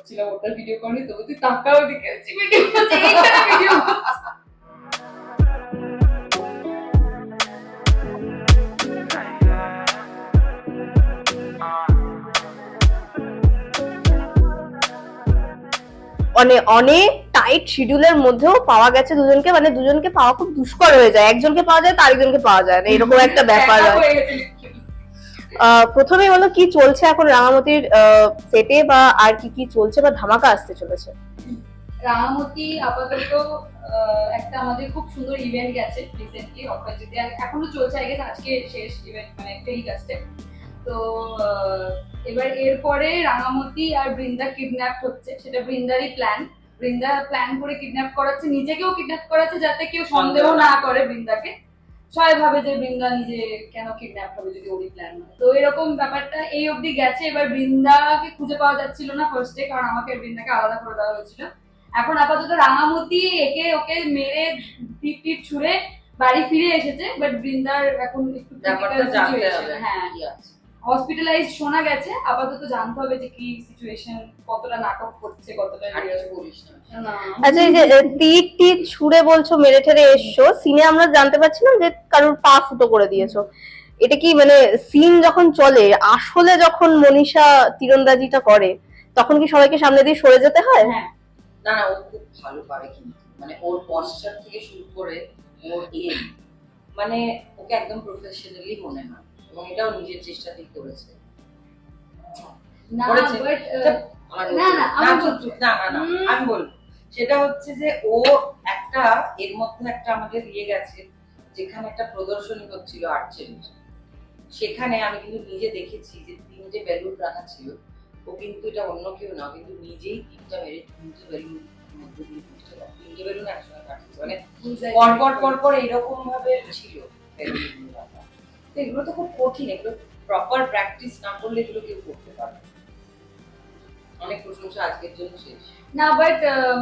করছিলাম ওটা ভিডিও করি তবু তুই তাকাও ওদিকে আছি ভিডিও অনেক অনেক টাইট শিডিউলের মধ্যেও পাওয়া গেছে দুজনকে মানে দুজনকে পাওয়া খুব দুষ্কর হয়ে যায়। একজনকে পাওয়া যায় তো আরেকজনকে পাওয়া যায় না। এরকম একটা ব্যাপার হয়। প্রথমেই বলো কি চলছে এখন রাঙামতির সেটে বা আর কি কি চলছে বা ধামাকা আসতে চলেছে? রাঙামতি আপাতত আহ, একটা আমাদের খুব সুন্দর ইভেন্ট গেছে রিসেন্টলি অপরচুনিটি এখনও চলছে আগে আজকে শেষ ইভেন্ট মানে টেলিকাস্টে তো এবার এরপরে রাঙামতি আর বৃন্দা কিডন্যাপ হচ্ছে সেটা বৃন্দারই প্ল্যান বৃন্দা প্ল্যান করে কিডন্যাপ করাচ্ছে নিজেকেও কিডন্যাপ করাচ্ছে যাতে কেউ সন্দেহ না করে বৃন্দাকে। সবাই ভাবে যে বৃন্দা নিজে কেন কিডন্যাপ হবে যদি ওরই প্ল্যান হয়। তো এরকম ব্যাপারটা এই অবধি গেছে। এবার বৃন্দাকে খুঁজে পাওয়া যাচ্ছিল না ফার্স্টে কারণ আমাকে বৃন্দাকে আলাদা করে দেওয়া হয়েছিল। এখন আপাতত রাঙামতি একে ওকে মেরে টিপ টিপ ছুঁড়ে বাড়ি ফিরে এসেছে বাট বৃন্দার এখন একটু হ্যাঁ। হসপিটালাইজ শোনা গেছে আপাতত জানতে হবে যে কি সিচুয়েশন কতটা নাটক করছে কতটা। আচ্ছা এই যে তীর তীর ছুড়ে বলছো মেরে ঠেরে এসছো সিনে আমরা জানতে পারছিলাম যে কারোর পা ফুটো করে দিয়েছ। এটা কি মানে সিন যখন চলে আসলে যখন মনীষা তীরন্দাজিটা করে তখন কি সবাইকে সামনে দিয়ে সরে যেতে হয়? হ্যাঁ। না না ও খুব ভালো পারে কিন্তু। মানে ওর পশ্চাৎ থেকে শুরু করে ওর এম মানে ওকে একদম প্রফেশনালি মনে হয়। এবং এটাও নিজের চেষ্টাতেই করেছে। না। না, না। আমি বলব। সেটা হচ্ছে যে ও একটা এর মধ্যে একটা আমাদের ইয়ে গেছে যেখানে একটা প্রদর্শনী হচ্ছিল আর্চারির সেখানে আমি কিন্তু নিজে দেখেছি যে তিনটে বেলুন রাখা ছিল। ও কিন্তু এটা অন্য কেউ না কিন্তু নিজেই তিনটা মেরে তিনটে বেলুন মধ্যে দিয়ে তিনটে বেলুন একসঙ্গে কাটছে মানে পর পর পর পর এরকম ভাবে ছিল রাখা। তো এগুলো তো খুব কঠিন এগুলো প্রপার প্র্যাকটিস না করলে এগুলো কেউ করতে পারে অনেক প্রশংসা আজকের জন্য শেষ। না বাট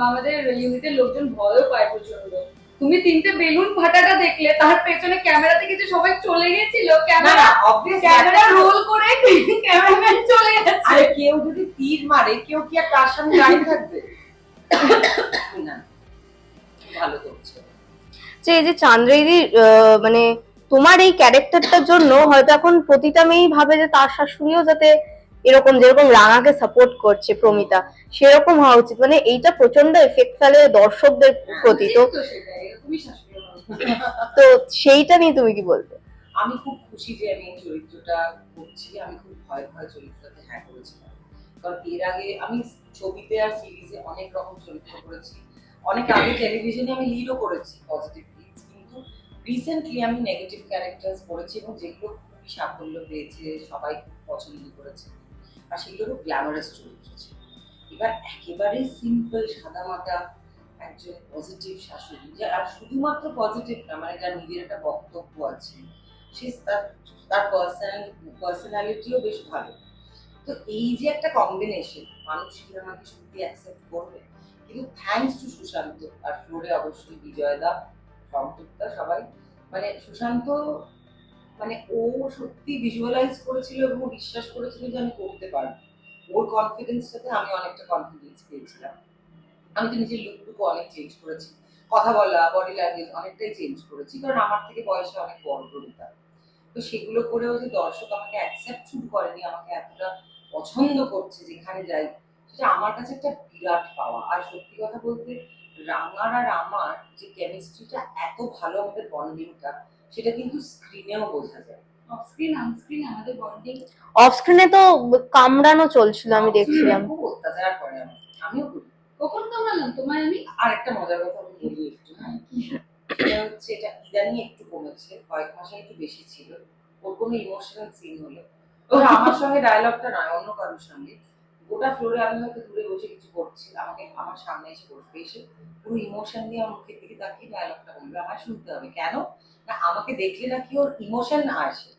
আমাদের ইউনিটের লোকজন ভয়ও পায় প্রচণ্ড তুমি তিনটে বেলুন ফাটাটা দেখলে তার পেছনে ক্যামেরাতে কিছু সবাই চলে গেছিল। ক্যামেরা না ক্যামেরা রোল করে ক্যামেরাম্যান চলে গেছে। আরে কেউ যদি তীর মারে কেউ কি আর তার সামনে দাঁড়িয়ে থাকবে? না। ভালো করছে। যে এই যে চান্দ্রেদি মানে তোমার এই ক্যারেক্টারটার জন্য হয়তো এখন প্রতিটা মেয়েই ভাবে যে তার শাশুড়িও যাতে এরকম যেরকম রাঙাকে সাপোর্ট করছে প্রমিতা সেরকম হওয়া উচিত। মানে এইটা প্রচণ্ড এফেক্ট ফেলে দর্শকদের প্রতি তো তো সেইটা নিয়ে তুমি কি বলবে? আমি খুব খুশি যে আমি এই চরিত্রটা করছি আমি খুব ভয় ভয় চরিত্রটাতে হ্যাঁ করেছিলাম। কারণ এর আগে আমি ছবিতে আর সিরিজে অনেক রকম চরিত্র করেছি। অনেক আগে টেলিভিশনে আমি লিডও করেছি পজিটিভ রিসেন্টলি আমি নেগেটিভ ক্যারেক্টার্স পড়েছি এবং যেগুলো খুবই সাফল্য পেয়েছে, সবাই খুব পছন্দ করেছে। আর সেগুলো গ্ল্যামারাস চরিত্র ছিল। এবার একেবারে সিম্পল সাদামাটা একজন পজিটিভ শাশুড়ি, যে আর শুধুমাত্র পজিটিভ না মানে যার নিজের একটা বক্তব্য আছে, সে তার তার পার্সোনাল পার্সোনালিটিও বেশ ভালো। তো এই যে একটা কম্বিনেশন মানুষ কি আমাকে সত্যি অ্যাকসেপ্ট করবে? কিন্তু থ্যাঙ্কস টু সুশান্ত আর ফ্লোরে অবশ্যই বিজয়দা সম্পৃক্তা সবাই। মানে সুশান্ত মানে ও সত্যি ভিজুয়ালাইজ করেছিল এবং বিশ্বাস করেছিল যে আমি করতে পারব। ওর কনফিডেন্সটাতে আমি অনেকটা কনফিডেন্স পেয়েছিলাম। আমি তো নিজের লুকটুকু অনেক চেঞ্জ করেছি। কথা বলা বডি ল্যাঙ্গুয়েজ অনেকটাই চেঞ্জ করেছি, কারণ আমার থেকে বয়সে অনেক বড় কবিতা। তো সেগুলো করেও যে দর্শক আমাকে অ্যাকসেপ্ট শুরু করেনি, আমাকে এতটা পছন্দ করছে যেখানে যাই, সেটা আমার কাছে একটা বিরাট পাওয়া। আর সত্যি কথা বলতে রাঙার আর আমার যে কেমিস্ট্রিটা এত ভালো আমাদের বন্ডিংটা সেটা কিন্তু স্ক্রিনেও বোঝা যায়। অফ স্ক্রিন আমাদের বন্ডিং অফ তো কামড়ানো চলছিল আমি দেখছিলাম। খুব অত্যাচার করে আমার। আমিও করি। কখন কামড়ালাম তোমায় আমি? আর একটা মজার কথা আমি বলি একটু। হ্যাঁ সেটা হচ্ছে এটা ইদানিং একটু কমেছে কয়েক মাসে একটু বেশি ছিল। ওর কোনো ইমোশনাল সিন হলো। ওর আমার সঙ্গে ডায়লগটা নয় অন্য কারোর সঙ্গে। গোটা ফ্লোরে আমি হয়তো দূরে বসে কিছু করছি আমাকে আমার সামনে এসে বসবে এসে পুরো ইমোশন দিয়ে আমার মুখের দিকে তাকিয়ে ডায়লগটা বলবে আমার শুনতে হবে। কেন? না আমাকে দেখলে নাকি ওর ইমোশন আসে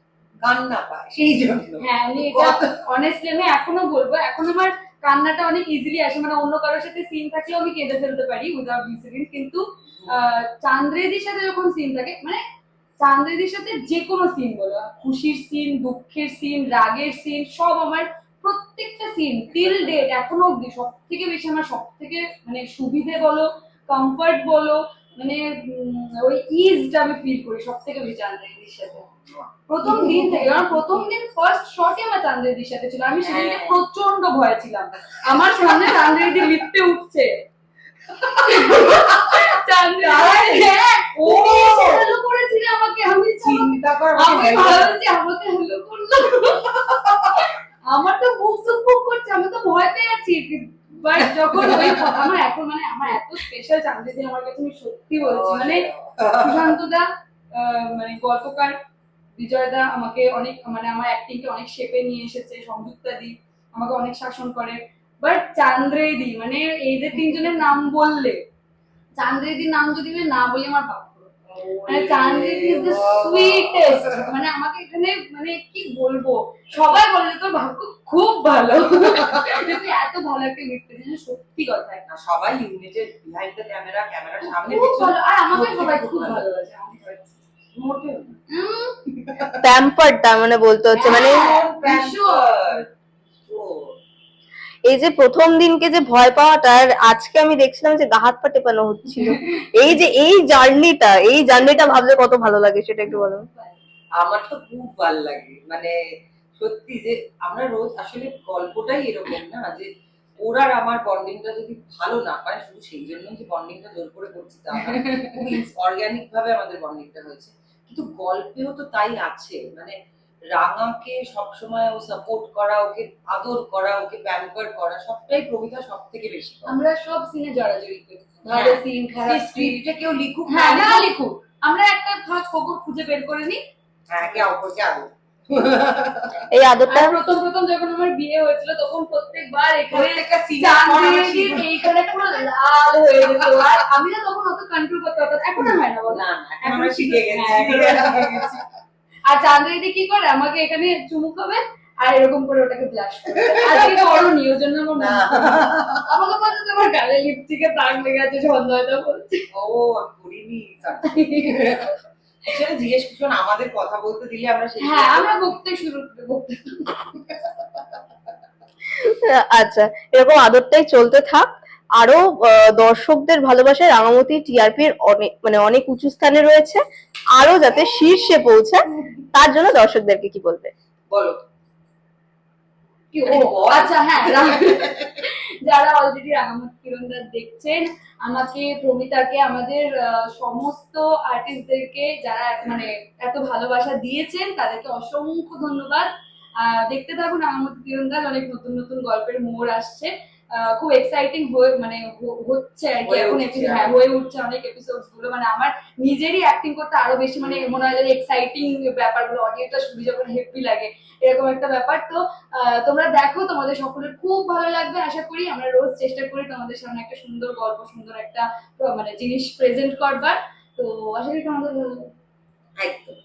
কান্না পায় সেই জন্য। হ্যাঁ আমি এটা অনেস্টলি আমি এখনও বলব এখন আমার কান্নাটা অনেক ইজিলি আসে মানে অন্য কারোর সাথে সিন থাকলেও আমি কেঁদে ফেলতে পারি উইদাউট ইনসিডেন্ট কিন্তু আহ, চান্দ্রেদির সাথে যখন সিন থাকে মানে চান্দ্রেদির সাথে যে কোনো সিন বলো খুশির সিন দুঃখের সিন রাগের সিন সব আমার প্রত্যেকটা সিন টিল ডেট এখনও অব্দি সব থেকে বেশি আমার সব থেকে মানে সুবিধে বলো কমফর্ট বলো মানে ওই ইজটা আমি ফিল করি সব থেকে বেশি চান্দ্রিদির সাথে। প্রথম দিন থেকে কারণ প্রথম দিন ফার্স্ট শটে আমার চান্দ্রিদির সাথে ছিল। আমি সেদিনকে হ্যাঁ। প্রচণ্ড ভয় ছিলাম। আমার সামনে চান্দ্রিদি লিফটে উঠছে। চান্দ্রিদি হ্যাঁ, ও! করেছিল আমাকে। আমি চিন্তা কর আমি ভাবলাম যে আমাকে হ্যালো করল আমার তো বুক সুক করছে আমি তো মানে মানে মানে আমাকে অনেক মানে আমার অনেক শেপে নিয়ে এসেছে আমাকে অনেক শাসন করে। বাট চান্দ্রেদি মানে এদের তিনজনের নাম বললে চান্দ্রেদির নাম যদি আমি না বলি আমার বাপ মানে চান্দ্রিক ইজ দ্য সুইটেস্ট মানে আমাকে এখানে মানে কি বলব? সবাই বলে তোর ভাগ্য খুব ভালো। তুই এত ভালো একটা লিখতে সত্যি কথা না, সবাই ইউনিটেড বিহাইন্ড দ্য ক্যামেরা ক্যামেরার সামনে খুব ভালো আর আমাকে সবাই খুব ভালো। প্যাম্পার তার মানে বলতে হচ্ছে মানে হ্যাঁ, এই যে প্রথম দিনকে যে ভয় পাওয়াটা, আর আজকে আমি দেখছিলাম যে গা হাত পা টেপানো হচ্ছিল। এই যে এই জার্নিটা এই জার্নিটা ভাবলে কত ভালো লাগে সেটা একটু বলো। আমার তো খুব ভালো লাগে। মানে সত্যি যে আমরা রোজ, আসলে গল্পটাই এরকম না যে ওর আমার বন্ডিংটা যদি ভালো না পায়, শুধু সেই জন্য যে বন্ডিংটা জোর করে করছি তা অর্গানিক ভাবে আমাদের বন্ডিংটা হয়েছে। কিন্তু গল্পেও তো তাই আছে। মানে রাঙাকে সবসময় ও সাপোর্ট করা ওকে আদর করা ওকে প্যাম্পার করা সবটাই প্রমিতা সব থেকে বেশি আমরা সব সিনে জড়াজড়ি করি। হ্যাঁ। ভালো সিন খারাপ সিন স্ক্রিপ্টটা কেউ লিখুক হ্যাঁ না লিখুক, আমরা একটা ফাঁক খবর খুঁজে বের করে নিই। হ্যাঁ একে অপরকে আদর। এই আদরটা প্রথম প্রথম যখন আমার বিয়ে হয়েছিল তখন প্রত্যেকবার এখানে সিনে এইখানে পুরো লাল হয়ে যেত। আর আমি না তখন অত কন্ট্রোল করতে পারতাম। এখন আর হয় না বলো। না না এখন আমরা শিখে গেছি। আর চাঁদনিদি কি করে? আমাকে এখানে চুমু খাবে আর এরকম করে ওটাকে ব্লাশ করে। আজকে করনি ওর জন্য আমার না। মনে- আমাকে বলছে তোমার গালে লিপস্টিকে দাগ লেগে আছে সন্ধ্যাটা বলছে ও আমি করিনি আসলে জিজ্ঞেস করছেন আমাদের কথা বলতে দিলে আমরা সেই হ্যাঁ আমরা বকতে শুরু বকতে আচ্ছা এরকম আদরটাই চলতে থাক। আরও আহ, দর্শকদের ভালোবাসায় রাঙামতি টিআরপির অনেক মানে অনেক উঁচু স্থানে রয়েছে। আরও যাতে শীর্ষে পৌঁছায় তার জন্য দর্শকদেরকে কি বলবে? বলো। আচ্ছা হ্যাঁ যারা অলরেডি রাঙামাটি দেখছেন, আমাকে, প্রমিতাকে, আমাদের সমস্ত আর্টিস্টদেরকে যারা মানে এত ভালোবাসা দিয়েছেন, তাদেরকে অসংখ্য ধন্যবাদ। দেখতে থাকুন রাঙামাটি তীরন্দাজ অনেক নতুন নতুন গল্পের মোড় আসছে। খুব এক্সাইটিং হয়ে মানে হচ্ছে আর কি হয়ে এখন উঠছে, হ্যাঁ। হয়ে উঠছে অনেক এপিসোডগুলো। মানে আমার নিজেরই অ্যাক্টিং করতে আরও বেশি মানে মনে হয় যেন এক্সাইটিং ব্যাপারগুলো অডিওটা শুনে যখন হেপি লাগে এরকম একটা ব্যাপার। তো আহ, তোমরা দেখো তোমাদের সকলের খুব ভালো লাগবে আশা করি। আমরা রোজ চেষ্টা করি তোমাদের সামনে একটা সুন্দর গল্প সুন্দর একটা মানে জিনিস প্রেজেন্ট করবার। তো আশা করি তোমাদের ভালো লাগবে। একদম।